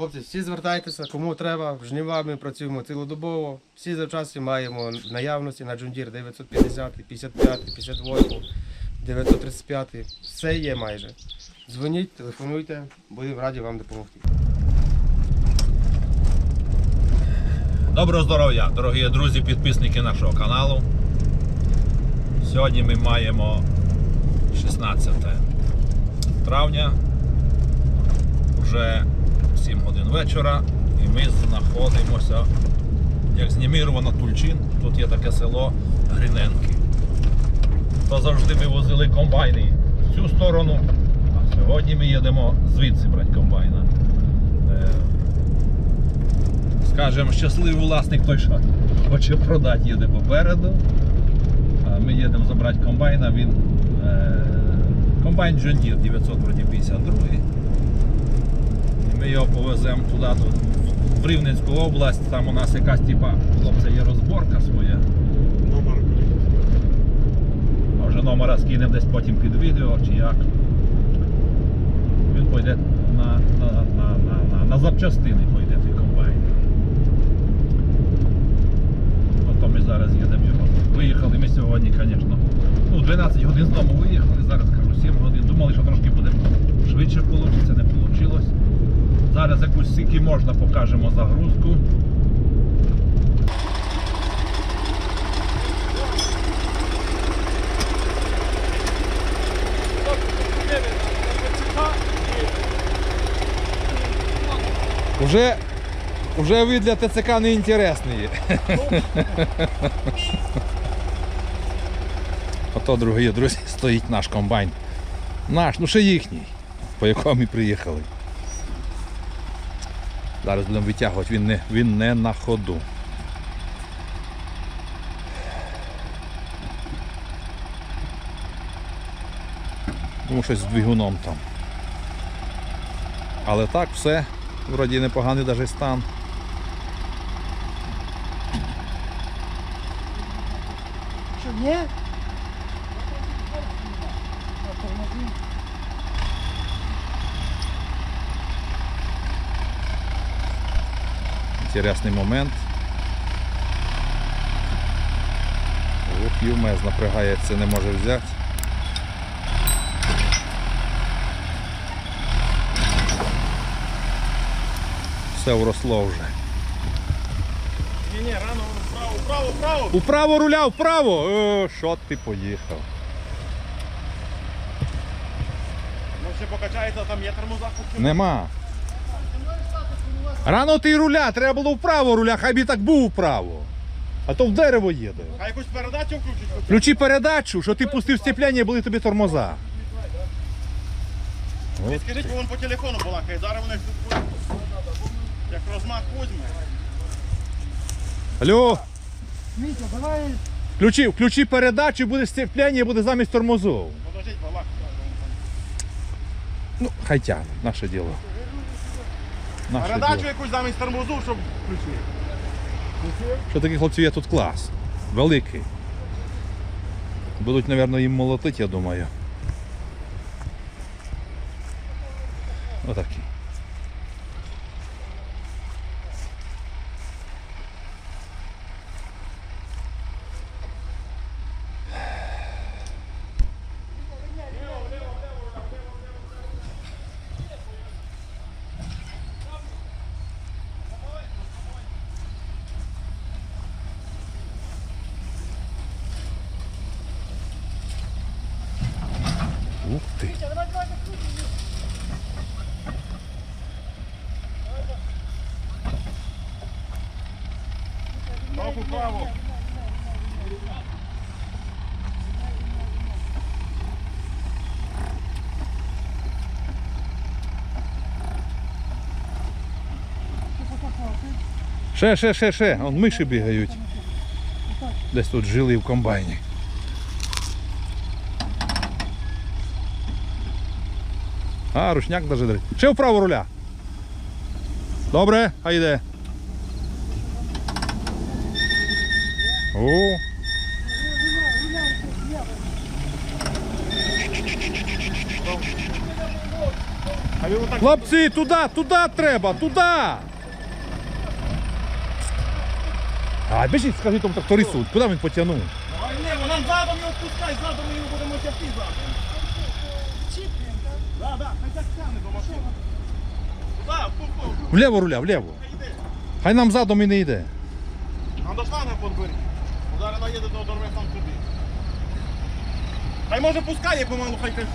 Хлопці, всі звертайтеся, кому треба, в жнива ми працюємо цілодобово. Всі завчаси маємо наявності на Джундір 950, 55, 58, 935. Все є майже. Дзвоніть, телефонуйте, будемо раді вам допомогти. Доброго здоров'я, дорогі друзі, підписники нашого каналу. Сьогодні ми маємо 16 травня, вже 7 годин вечора, і ми знаходимося, як знімірувано Тульчин, тут є таке село Гриненки. То завжди ми возили комбайни в цю сторону, а сьогодні ми їдемо звідси брати комбайна. Е, скажімо, щасливий власник той, що хоче продати, їде попереду. Ми їдемо забрати комбайна. Він е, комбайн John Deere 952. Ми його повеземо туди, тут, в Рівненську область. Там у нас якась типа, хлопця є розборка своя. Номер. Може номера скинемо десь потім під відео чи як. Він пойде на, на, на, на, на, на запчастини пойде той комбайн. Ото ми зараз їдемо його. Виїхали ми сьогодні, звісно. Ну, 12 годин з дому виїхали, зараз кажу 7 годин. Думали, що трошки буде швидше вийде, не вийшло. Зараз якусь скільки можна покажемо загрузку. Уже, уже вид для ТЦК не інтересний. Ото, дорогі друзі, стоїть наш комбайн. Наш, ну ще їхній, по якому ми приїхали. Зараз будемо витягувати, він не, він не на ходу. Тому щось з двигуном там. Але так, все, вроді непоганий даже стан. Що, ні? Інтересний момент. Ох, юмез напрягається, не може взяти. Все вросло вже. Ні, ні, рано вправо, вправо, вправо. Управо руля, вправо! О, що ти поїхав? Ну ще покачається, там є тормоза. Нема. Рано ти руля, треба було вправо руля, хай би так був вправо. А то в дерево їде. А якусь передачу включить? Включи передачу, що ти пустив сцепляння, були тобі тормоза. Ви скажіть, бо він по телефону балакає, зараз вони як розмах возьме. Алло, Вітя, давай включи, включи передачу, буде сцепляння, буде замість тормозов. Подождіть, балак. Ну, хай тягне, наше діло. Передачу якусь замість тормозу, щоб включити. Що таких хлопців є тут клас. Великий. Будуть, мабуть, їм молотити, я думаю. Отакий. Ух ти. Руку вправо. Ще, ще, ще, ще. Вон миші бігають. Десь тут жили в комбайні. А, ручняк даже дрить. Ще вправо руля. Добре, а йде. О, А ви отак Хлопці, туди, туди треба, туди. А, біжіть, скажіть тому трактористу, куди він потягнув? Давай ліво, нам задом його спускай, задом ми його будемо тягти задом. Да, да, хай так тягне до машини. Туди, пух, Вліво руля, вліво. Хай нам задом і не йде. Нам до шланга подбери. Зараз наїде до сам собі. Хай може пускає помалу, хай хай.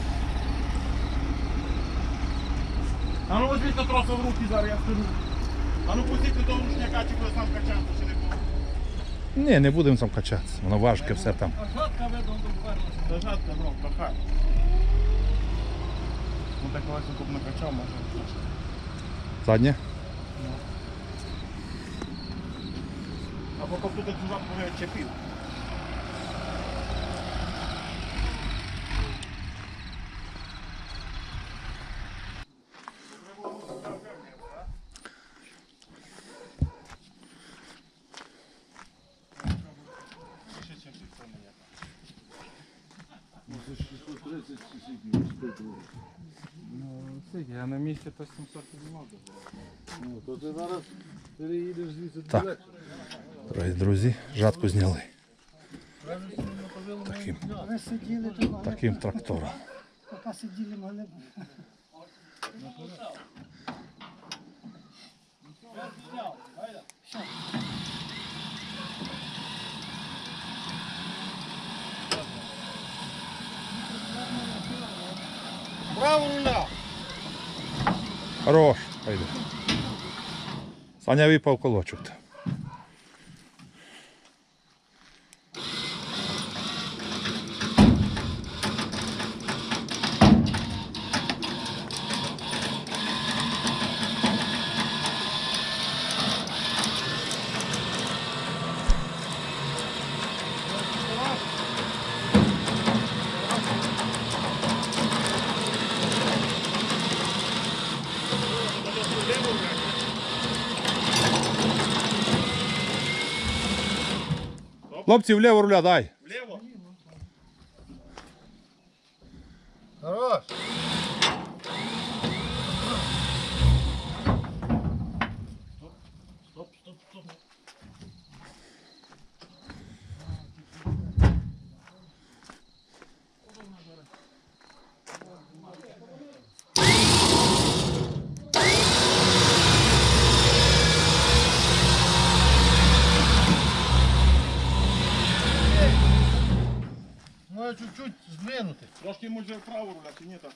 А ну возьміть на тросу в руки зараз, я скажу. А ну пустіть до рушняка, чи буде сам качати, чи не буде. Ні, не будемо сам качатися. Воно важке все там. Та жатка, ну, пахай. Ну так тут накачав, може. Заднє. А потім тут цю жатку не відчепив. Я на місці то 700 не Так. Дорогі друзі, жатку зняли. Таким, таким трактором. поки сиділи, могли б. Браво, руля! Хорош. Пойде. Саня випав колочок. Хлопці, вліво руля дай. Вліво. Хорош. Може чуть-чуть здвинути. Трошки може вправо руляти, ні так?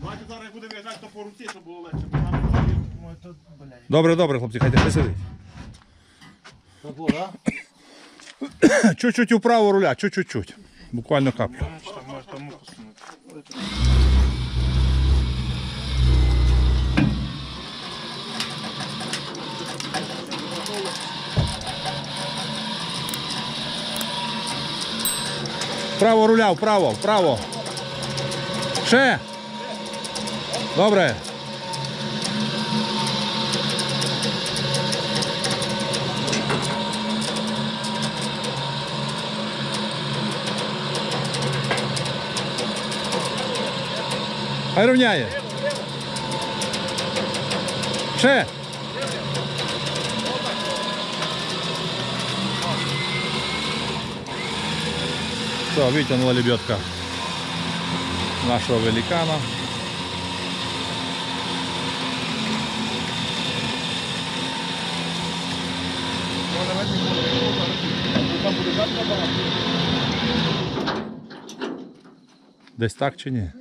Давайте зараз як буде виїжджати, то по руці, щоб було легше. Бо нам блядь. Добре, добре, хлопці, хай не сидить. Чуть-чуть вправо руля, чуть-чуть. Буквально каплю. може тому посунути. Вправо руля, вправо, вправо. Ще. Добре. Хай рівняє. Ще. Все, витягнула лебедка нашего великана. Десь так чи ні?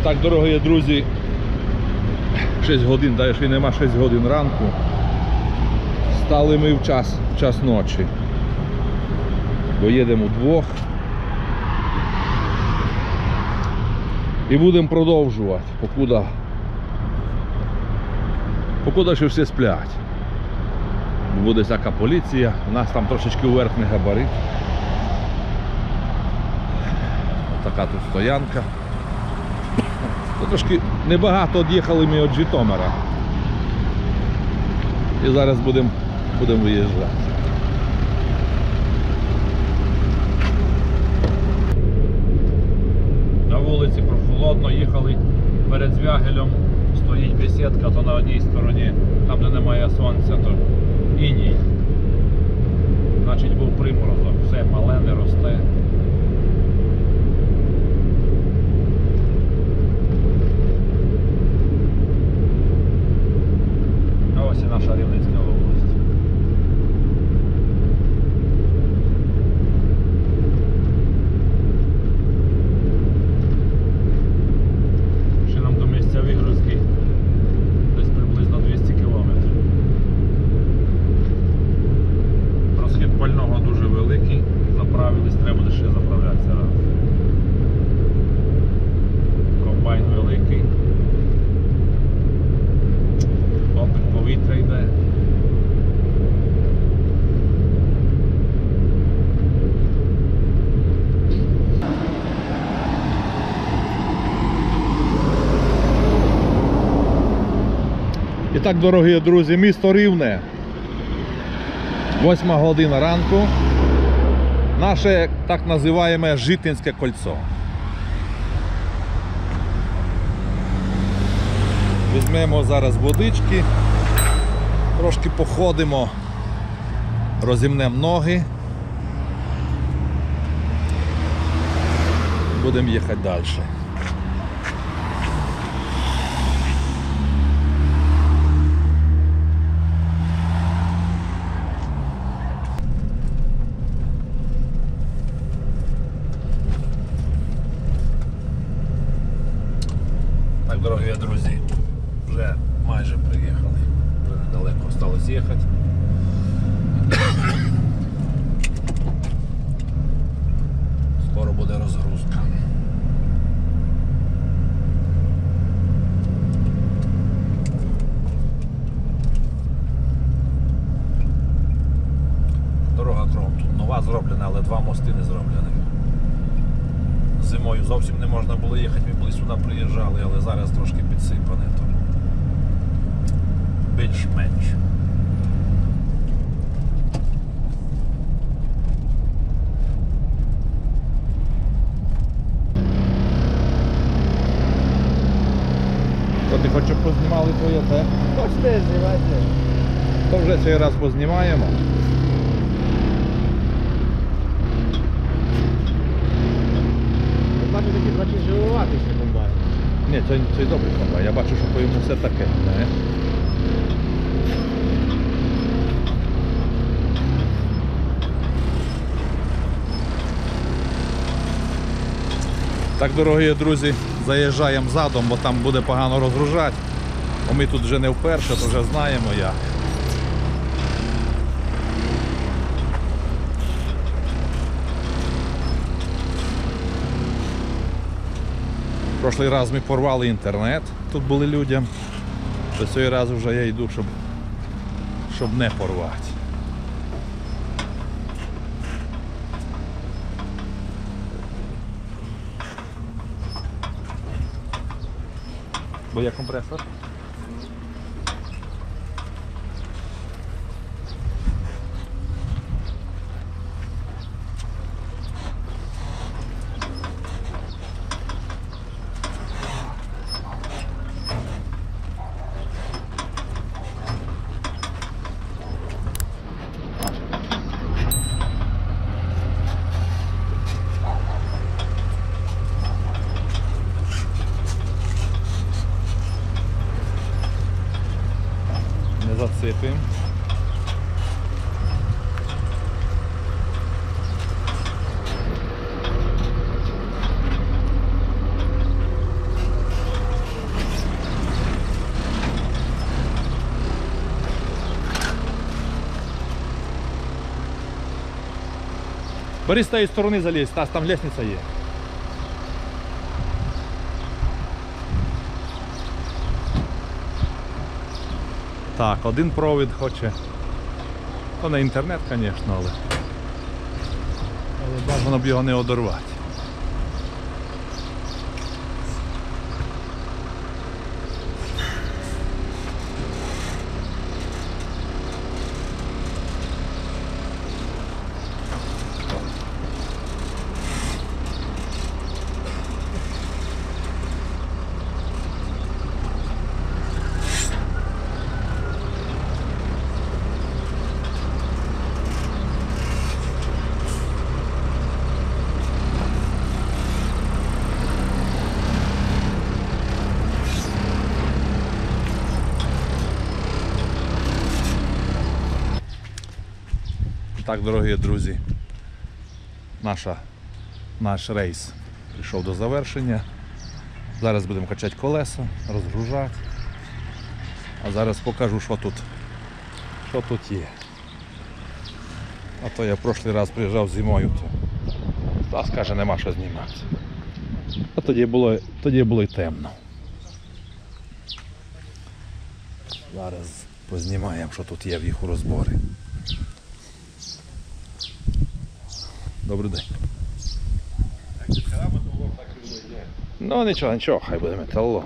І так, дорогі друзі, 6 годин, та ще й нема 6 годин ранку. Стали ми в час, в час ночі. Бо їдемо вдвох. І будемо продовжувати, покуда, покуда ще всі сплять. Буде всяка поліція, у нас там трошечки верхній габарит. Така тут стоянка. То трошки небагато від'їхали ми від Житомира. І зараз будемо будем виїжджати. На вулиці прохолодно, їхали перед Звягелем, стоїть бесідка, то на одній стороні, там де немає сонця, то іній. Значить був приморозок, все мале не росте. А ось і наша Рівненська область. Ще нам до місця вигрузки десь приблизно 200 кілометрів. Розхід пального дуже великий. Заправились, треба буде ще заправлятися раз. Комбайн великий. Опит повітря йде. І так, дорогі друзі, місто Рівне. Восьма година ранку. Наше так називаємо Житинське кольцо. Візьмемо зараз водички, трошки походимо, розімнемо ноги. Будемо їхати далі. Так, дорогі друзі, вже майже приїхали. Вже недалеко осталось їхати. Скоро буде розгрузка. Дорога кром тут нова зроблена, але два мости не зроблені. Зимою зовсім не можна було їхати, ми були сюди приїжджали, але зараз трошки підсипане. То більш-менш. Ти хочеш познімали твоє те? Хочете, знімайте. То вже цей раз познімаємо. Трохи живувати комбайн. Ні, це, це добрий комбайн. Я бачу, що по йому все таке. Не? Так, дорогі друзі, заїжджаємо задом, бо там буде погано розгружати. Бо ми тут вже не вперше, то вже знаємо як. Прошлий раз ми порвали інтернет, тут були людям. До цей раз вже я йду, щоб, щоб не порвати. Бо я компресор. Не засипаємо. Бери з тієї сторони залізь, Стас, там лестниця є. Так, один провід хоче. То на інтернет, звісно, але. Але бажано б його не одорвати. Так, дорогі друзі, наша, наш рейс прийшов до завершення. Зараз будемо качати колеса, розгружати. А зараз покажу, що тут, що тут є. А то я в прошлий раз приїжджав зимою, то та каже, нема що знімати. А тоді було, тоді було й темно. Зараз познімаємо, що тут є в їх у розборі. Добрий день. Ну нічого, нічого, хай буде металло.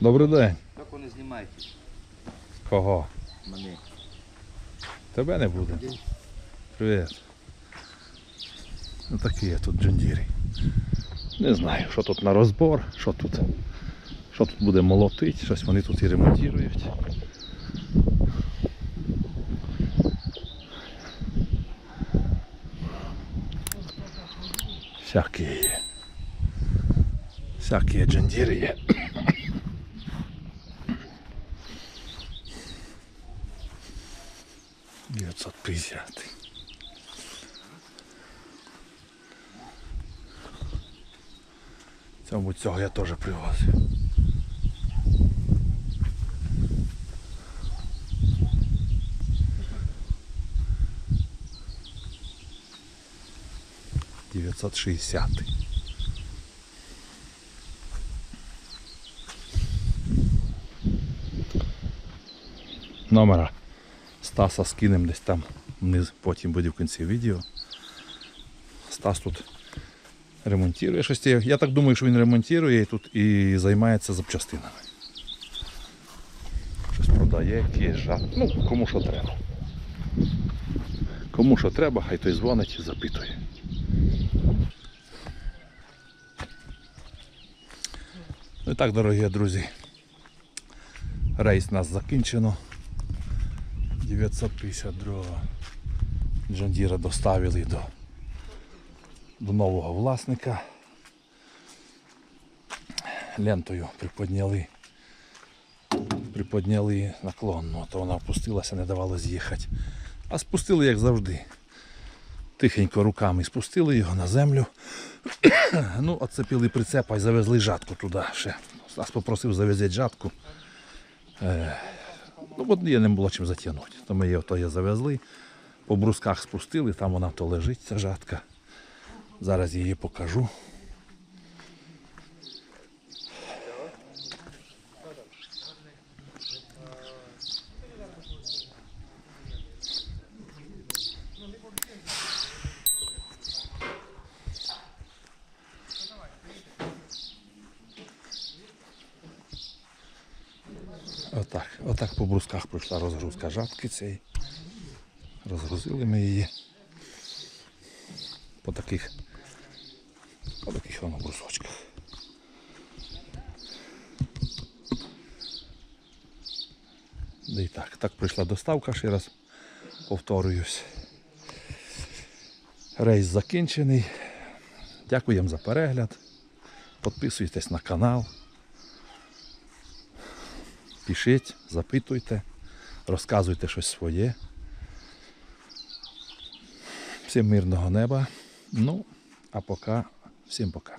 Добрий день. Як вони знімають Кого? мене? Тебе не буде. Привіт. Ну такі є тут джундірі. Не знаю, що тут на розбор, що тут. Що тут буде молотити, щось вони тут і ремонтують. Всякі є. Всякі джундіри є. Девятьсот пятьдесят. Цьому цього я теж привозив. Дев'ятсот шістдесятий. Номера Стаса скинемо десь там вниз, потім буде в кінці відео. Стас тут ремонтує щось. Я так думаю, що він ремонтує і тут і займається запчастинами. Щось продає, якісь жат. Ну, кому що треба. Кому що треба, хай той дзвонить і запитує. Ну і так, дорогі друзі, рейс у нас закінчено. 952 Джандіра доставили до, до нового власника. Лентою приподняли, приподняли наклонну, то вона опустилася, не давала з'їхати. А спустили, як завжди. Тихенько руками спустили його на землю. ну, оцепили прицепа і завезли жатку туди ще. Нас попросив завезти жатку. Ну, от я не було чим затягнути. То ми її ото її завезли, по брусках спустили, там вона то лежить, ця жатка. Зараз її покажу. По пройшла розгрузка жатки цієї. Розгрузили ми її по таких, по таких воно брусочках. Да і так, так прийшла доставка, ще раз повторююсь. Рейс закінчений. Дякуємо за перегляд. Підписуйтесь на канал. Пишіть, запитуйте, розказуйте щось своє. Всім мирного неба. Ну, а поки, всім пока.